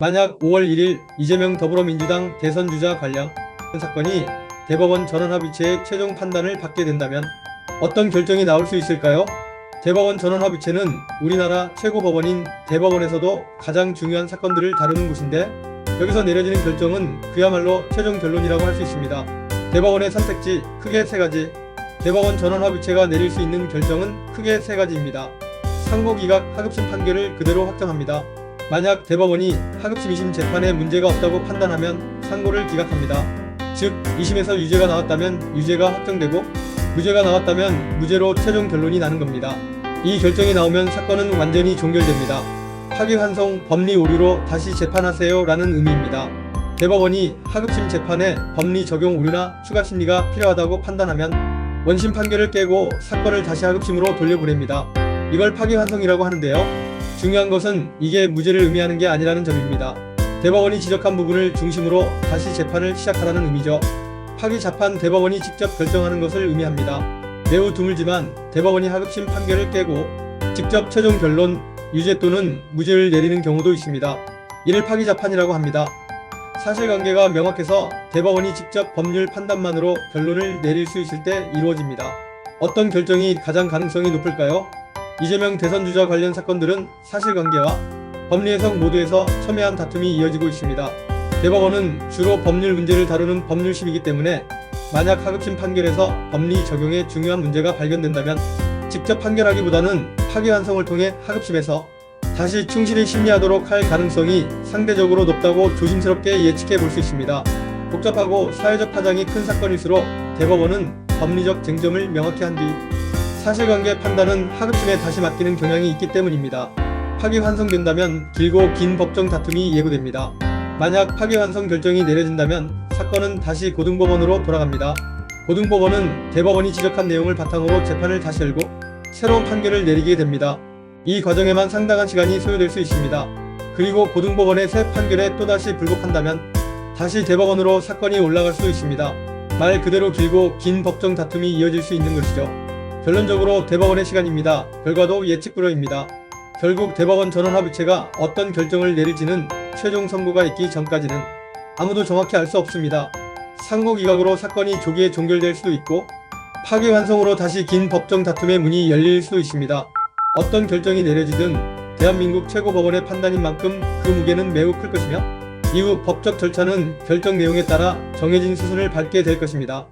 만약 5월 1일 이재명 더불어민주당 대선 주자 관련 사건이 대법원 전원합의체의 최종 판단을 받게 된다면 어떤 결정이 나올 수 있을까요? 대법원 전원합의체는 우리나라 최고 법원인 대법원에서도 가장 중요한 사건들을 다루는 곳인데 여기서 내려지는 결정은 그야말로 최종 결론이라고 할 수 있습니다. 대법원의 선택지 크게 세 가지 대법원 전원합의체가 내릴 수 있는 결정은 크게 세 가지입니다. 상고기각 하급심 판결을 그대로 확정합니다. 만약 대법원이 하급심 2심 재판에 문제가 없다고 판단하면 상고를 기각합니다. 즉 2심에서 유죄가 나왔다면 유죄가 확정되고 무죄가 나왔다면 무죄로 최종 결론이 나는 겁니다. 이 결정이 나오면 사건은 완전히 종결됩니다. 파기환송 법리 오류로 다시 재판하세요 라는 의미입니다. 대법원이 하급심 재판에 법리 적용 오류나 추가 심리가 필요하다고 판단하면 원심 판결을 깨고 사건을 다시 하급심으로 돌려보냅니다. 이걸 파기환송이라고 하는데요. 중요한 것은 이게 무죄를 의미하는 게 아니라는 점입니다. 대법원이 지적한 부분을 중심으로 다시 재판을 시작하라는 의미죠. 파기 재판 대법원이 직접 결정하는 것을 의미합니다. 매우 드물지만 대법원이 하급심 판결을 깨고 직접 최종 결론 유죄 또는 무죄를 내리는 경우도 있습니다. 이를 파기 재판이라고 합니다. 사실관계가 명확해서 대법원이 직접 법률 판단만으로 결론을 내릴 수 있을 때 이루어집니다. 어떤 결정이 가장 가능성이 높을까요? 이재명 대선 주자 관련 사건들은 사실관계와 법리 해석 모두에서 첨예한 다툼이 이어지고 있습니다. 대법원은 주로 법률 문제를 다루는 법률심이기 때문에 만약 하급심 판결에서 법리 적용에 중요한 문제가 발견된다면 직접 판결하기보다는 파기환송을 통해 하급심에서 다시 충실히 심리하도록 할 가능성이 상대적으로 높다고 조심스럽게 예측해 볼 수 있습니다. 복잡하고 사회적 파장이 큰 사건일수록 대법원은 법리적 쟁점을 명확히 한 뒤 사실관계 판단은 하급심에 다시 맡기는 경향이 있기 때문입니다. 파기환송된다면 길고 긴 법정 다툼이 예고됩니다. 만약 파기환송 결정이 내려진다면 사건은 다시 고등법원으로 돌아갑니다. 고등법원은 대법원이 지적한 내용을 바탕으로 재판을 다시 열고 새로운 판결을 내리게 됩니다. 이 과정에만 상당한 시간이 소요될 수 있습니다. 그리고 고등법원의 새 판결에 또다시 불복한다면 다시 대법원으로 사건이 올라갈 수 있습니다. 말 그대로 길고 긴 법정 다툼이 이어질 수 있는 것이죠. 결론적으로 대법원의 시간입니다. 결과도 예측 불허입니다. 결국 대법원 전원합의체가 어떤 결정을 내릴지는 최종 선고가 있기 전까지는 아무도 정확히 알 수 없습니다. 상고기각으로 사건이 조기에 종결될 수도 있고 파기환송으로 다시 긴 법정 다툼의 문이 열릴 수도 있습니다. 어떤 결정이 내려지든 대한민국 최고법원의 판단인 만큼 그 무게는 매우 클 것이며 이후 법적 절차는 결정 내용에 따라 정해진 수순을 밟게 될 것입니다.